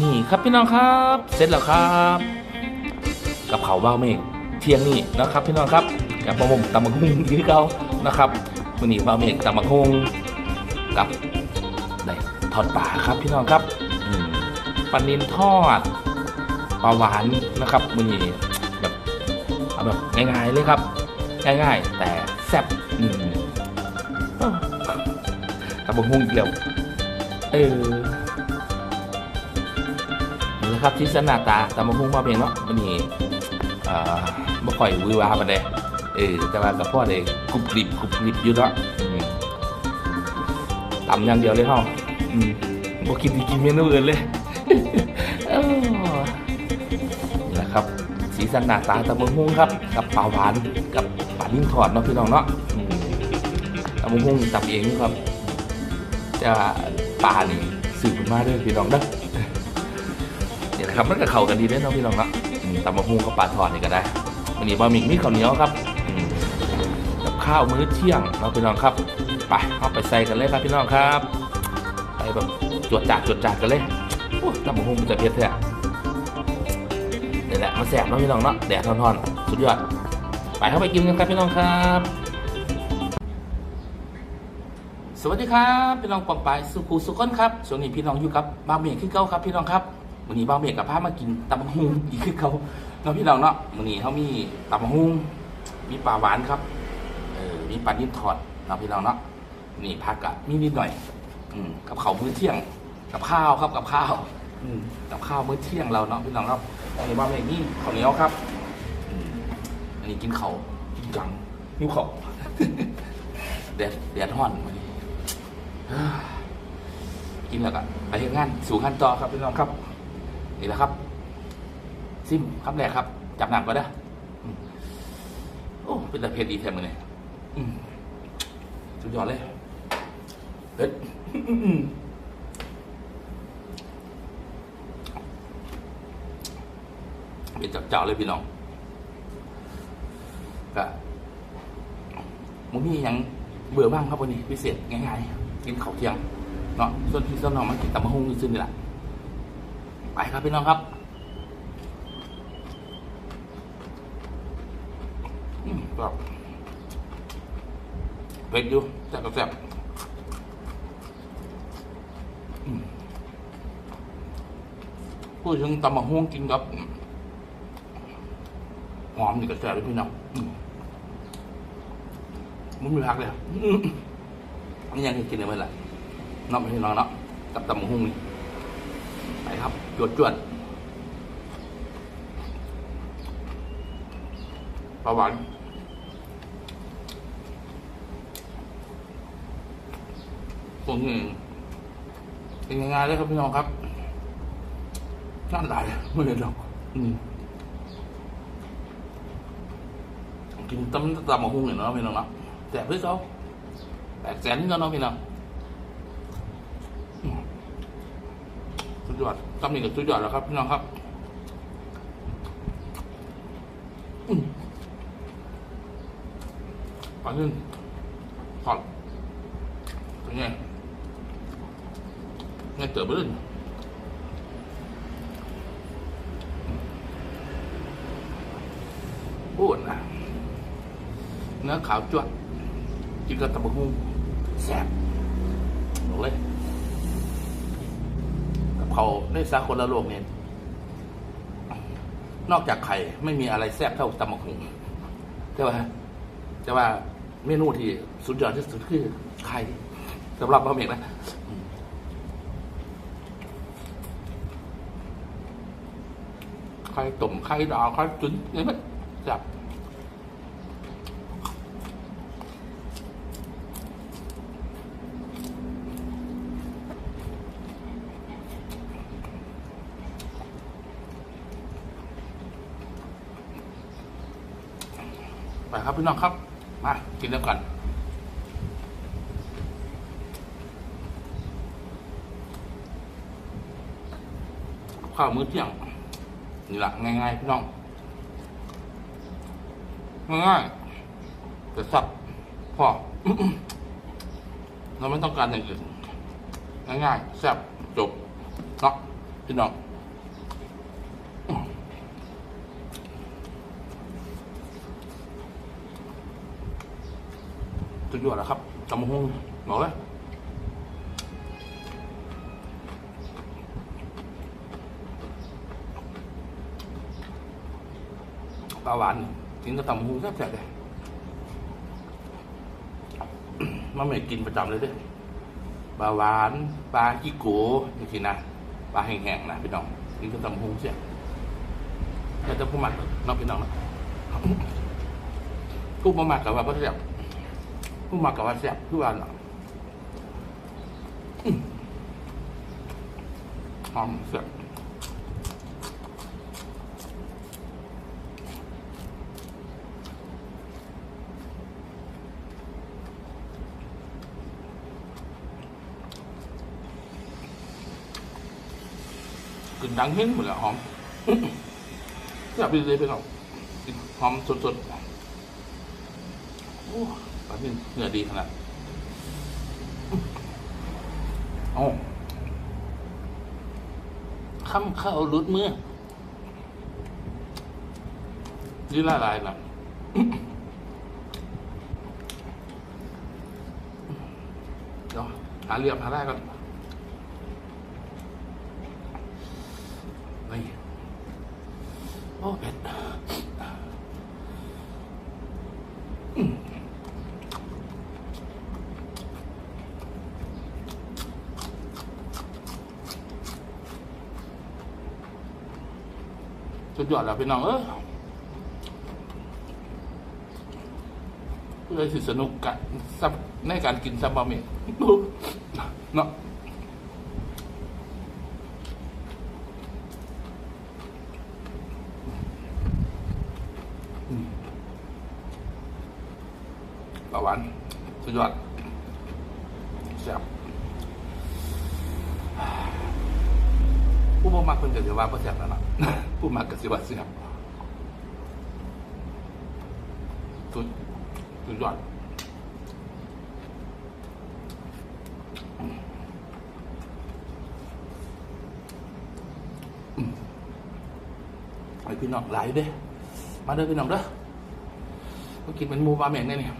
นี่ครับพี่น้องครับเสร็จแล้วครับ กับเขาวบ้าเมฆเที่ยงนี่นะครับพี่น้องครับกับประมงตำบักหุ่งที่เขานะครับวันนี้บ้าเมฆตำบักหุ่งกับได้ทอดปลาครับพี่น้องครับปลานินทอดปลาหวานนะครับวันนี้แบบเอาแบบง่ายๆเลยครับง่ายๆ แต่แซ่บตำบักหุ่งเดียวเออ นะครับที่สนาตาตามมาพุ่งมาเพียงเนาะวันนี่บ่ค่อยวิวามันเลยเออแต่ว่ากับพ่อเลยกรุบกริบกรุบกริบอยู่เนาะอืมตำอย่างเดียวเลยเฮาอืมบ่คิดที่กินเมนูอื่นเลยนี่แหละครับ สีสันหน้าตาตะมงหุ่งครับ กับปลาหวานกับปลานิ่งทอดเนาะพี่น้องเนาะตะมงหุ่งตับเองครับจะปลานี่สืบมาด้อพี่น้องเด้อ นี่นะครับมันก็เข้ากันดีด้อเนาะพี่น้องเนาะอืมตำมะฮุงกับปลาทอดนี่ก็ได้วันนี้บะหมี่มีข้าวเหนียวครับอืมกับข้าวมื้อเที่ยงเนาะพี่น้องครับไปเอาไปใส่กันเลยครับพี่น้องครับไปแบบจวดจัดจวดจัดกันเลยโอ้ตำมะฮุงมันจะเผ็ดแท้นี่แหละมันแสบเนาะพี่น้องเนาะแดดทอนๆสุดยอดไปเข้าไปกินกันครับพี่น้องครับ สวัสดีครับ พี่น้องปองปสุขูสุขคนครับช่วงนี้พี่น้องอยู่กับบาวเมียคือเก้าครับพี่น้องครับ วันนี้บ้าเมกับพามากินตำบักหุ่งอีกคือเก้าเนาะพี่น้องเนาะวันนี้เขามีตำบักหุ่งมีปลาหวานครับเออมีปลานิ่มทอดเนาะพี่น้องเนาะนี่ผักกะมีนิดหน่อย อืมกับข้าวมื้อเที่ยง กับข้าวครับกับข้าว อืมกับข้าวมื้อเที่ยงเราเนาะพี่น้องครับวันนี้บ้าเมียนี่ข้าวเหนียวครับอืมอันนี้กินข้าวกินจังนิ้วข้าแดดแดดร้อนวันนี้กินแล้วก็ไปเฮ็ดงานสู่ขั้นต่อครับพี่น้องครับ นี่แหละครับ ซิมครับแรกครับ จับหนักก็ได้โอ้เป็นต่เพชรดีแท้มือเนี่ยสุดยอดเลยเฮ้ยเป็นจับเจ้าเลยพี่น้องก็มุมีหยังเบื่อบ้างครับวันนี้พิเศษง่ายๆกินข้าวเที่ยงเนาะส่วนพี่ส่วนน้องมากินตำมะฮุ่งซื่อๆนี่แหละ ไปครับพี่น้องครับอืมก็เผ็ดอยู่แซ่บก็แซ่บพูดถึงตำมะฮุ่งกินกับหอมนี่ก็แซ่บเลยพี่น้องมมันมีพักเลยนี่ยังกินได้ไหมล่ะนาะไม่ใช่น้องเนาะกับตำบักหุ่งนี่ ครับ จวดจวดปลาหวานพวกนี้เป็นงายๆเลยครับพี่น้องครับน่าหลายไม่เลยหรอกอืมกินตำตำบักหุ่งเนี่ยเนาะพี่น้องเนาะแจกเพื่อเขาแปดแสนนี่เนาะพี่น้องอืมสุด ยอดตำหนิกับสุดยอดแล้วครับพี่น้องครับอืมปลานึ่งทอดเป็นไงไงเติบไปเลยพูดนะเนื้อขาวจวดกินกับตะบะฮุ่งแซ่บบอกเลย เขาได้ซาคนละโลกเนี่ยนอกจากไข่ไม่มีอะไรแซ่บเท่าตะบะฮุ่งแต่ว่าแต่ว่าเมนูที่สุดยอดที่สุดคือไข่สำหรับบะหมี่นะไข่ต้มไข่ดาวไข่จุนนี่มันแซ่บ ไปครับพี่น้องครับ มากินแล้วกันข้าวมื้อเที่ยงนี่แหละง่ายๆพี่น้องง่ายๆแต่สับพอเราไม่ต้องการอย่างอื่นง่ายๆแซ่บจบเนาะพี่น้อง สุดยอดแล้วครับจำมะฮงบอกเลยปลาหวานกินกับตำมะฮงแซ่บๆเลยมันไม่กินประจำเลยด้อปลาหวานปลาขี้โกนี่สินะปลาแห้งๆนะพี่น้องกินกับตำมะฮงแซ่บแต่จะพูดมันเนาะพี่น้องนะพูดมาหมักกับว่าบ่แซ่บ ผู้มากับว่าแซ่บทุกวันอะหอมแซ่บกลิ่นดังเห็นหมดแล้วหอมแซ่บไปเลยไปหรอกกลิ่นหอมสดๆโอ้ ปลาที่เนื้อดีขนาดโอ้ข้ามข้าวรุดมือนี่ละลายนะเดี๋ยวหาเรียบหาได้ก่อนนี่โอ้เผ็ด ยอดแล้วพี่น้องเออเลยสิสนุกกันในการกินซับบะหมี่เนาะปลาหวานสุดยอดแซ่บผู้ บ่มักเพิ่นก็สิว่าบ่แซ่บแล้วล่ะผู้มักก็สิว่าแซ่บสุดสุดยอดอืมไอพี่น้องหลายเด้ มาเด้อพี่น้องเด้อมากินเป็นหมูปลาแม่งได้เนี่ย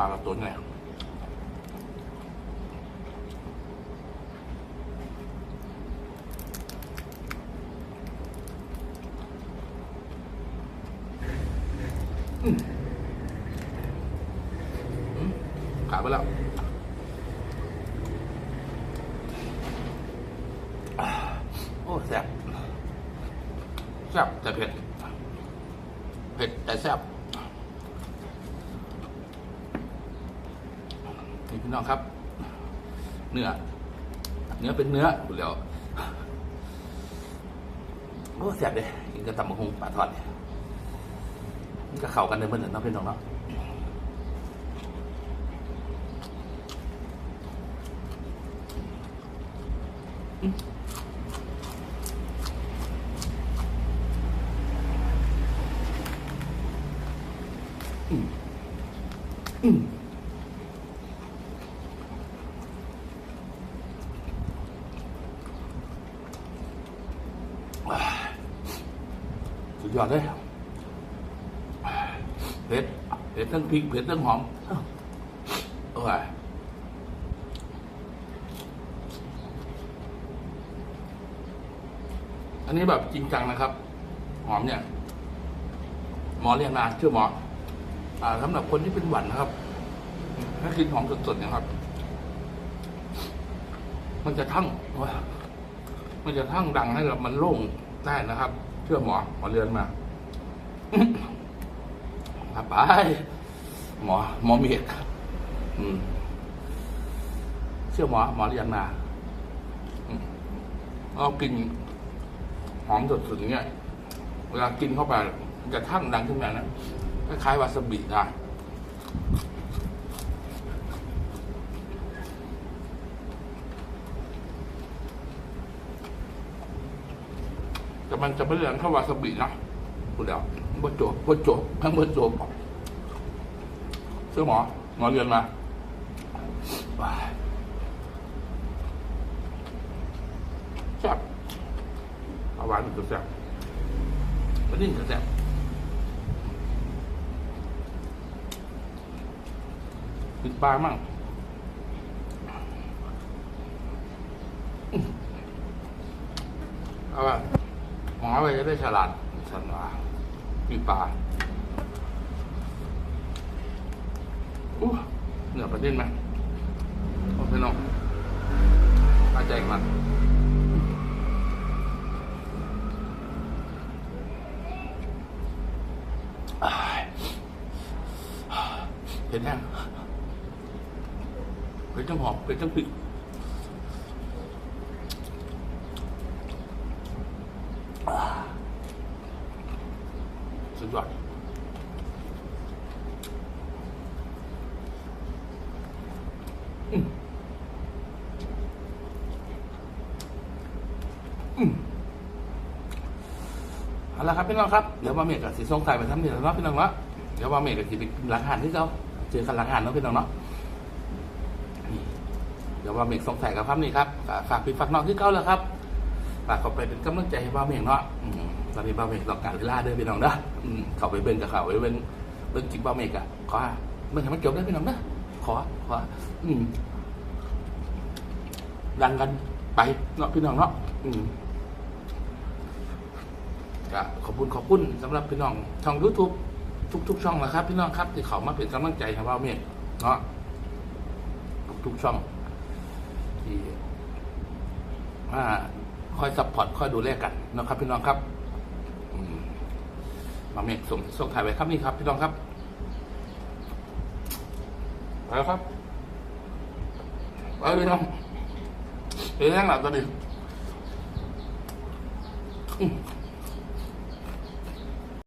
ลากับตัวไงอืมอืมขาดไปแล้วอ่าโอ้แซ่บแซ่บแต่เผ็ด เผ็ดแต่แซ่บ นี่ พี่น้องครับ เนื้อ เนื้อเป็นเนื้ออยู่แล้วโอ้แซ่บเลยกินกับตำบักหุ่งปลาทอดเนี่ยมันก็เข้ากันเลยเหมือนเนาะพี่น้องเนาะอืมอืมอืม สุด ยอดเลยเผ็ดเผ็ดทั้งพริกเผ็ดทั้งหอมโอ้ยอันนี้แบบจริงจังนะครับ หอมเนี่ย หมอเรียกนาชื่อหมอ อ่าสำหรับคนที่เป็นหวัดนะครับ ถ้ากินหอมสดๆเนะครับ มันจะทั้งมันจะทั้งดังให้เรามันโล่งได้นะครับ ชื่อหมอ หมอเรือนมามาไปหมอ หมอเมียเชื่อหมอ หมอเรียนมาเอากินหอมสดๆอย่างเงี้ย เวลากินเข้าไปจะทั้งดังขึ้นมานะคล้ายๆวาซาบิได้ จะมันจะไม่เรียนเท่าวาซาบินะพูดแล้วบ่จบบ่จบทั้งบ่จบซื้อหมอหมอเรียนมาแซ่บอาหวานก็แซ่บมันนิ่งก็แซ่บกินปลามั่งเอาแบบ หมอไปจะได้ฉลาดฉันว่ามีปลาอู้เหนือประเด็นไหมโอเคน้องเข้าใจมันอ้าเห็นยังเป็นจังหอบเป็นจังปิดยอดอืมอืม เอาละครับพี่น้องครับเดี๋ยวมาเมกกับสีส้มไก่ไปทำเดี๋ยวเนาะพี่น้องเนาะเดี๋ยวมาเมกกับสีไปหลังหันที่เขาเจอกันหลังหันเนาะพี่น้องเนาะเดี๋ยวมาเมกส่งไก่กับภาพนี้ครับฝากพี่ฝากน้องที่เขาแล้วครับฝากเขาไปเป็นกำลังใจให้บ้าเมงเนาะตอนนี้บ้าเมงต้องการเวลาเด้อพี่น้องเด้ออืมเขาไปเบิ่งกับเขาไปเบิ่งเบิ่งจริงบ้าเมงอะขอเบิ่งให้มันจบได้พี่น้องเด้อขอขออืมดังกันไปเนาะพี่น้องเนาะอืม ก็ขอบคุณขอบคุณสำหรับพี่น้องช่อง YouTube ทุก ๆ ช่องนะครับ พี่น้องครับที่เขามาเป็นกำลังใจให้บ้าเมงเนาะทุกๆช่องที่มาคอยซัพพอร์ตคอยดูแลกันนะครับ พี่น้องครับอืมมาเมกส่งส่งถ่ายไว้ครับนี่ครับ พี่น้องครับไปแล้วครับไปพี่น้องเป็นยังหลับตอนนี้อืม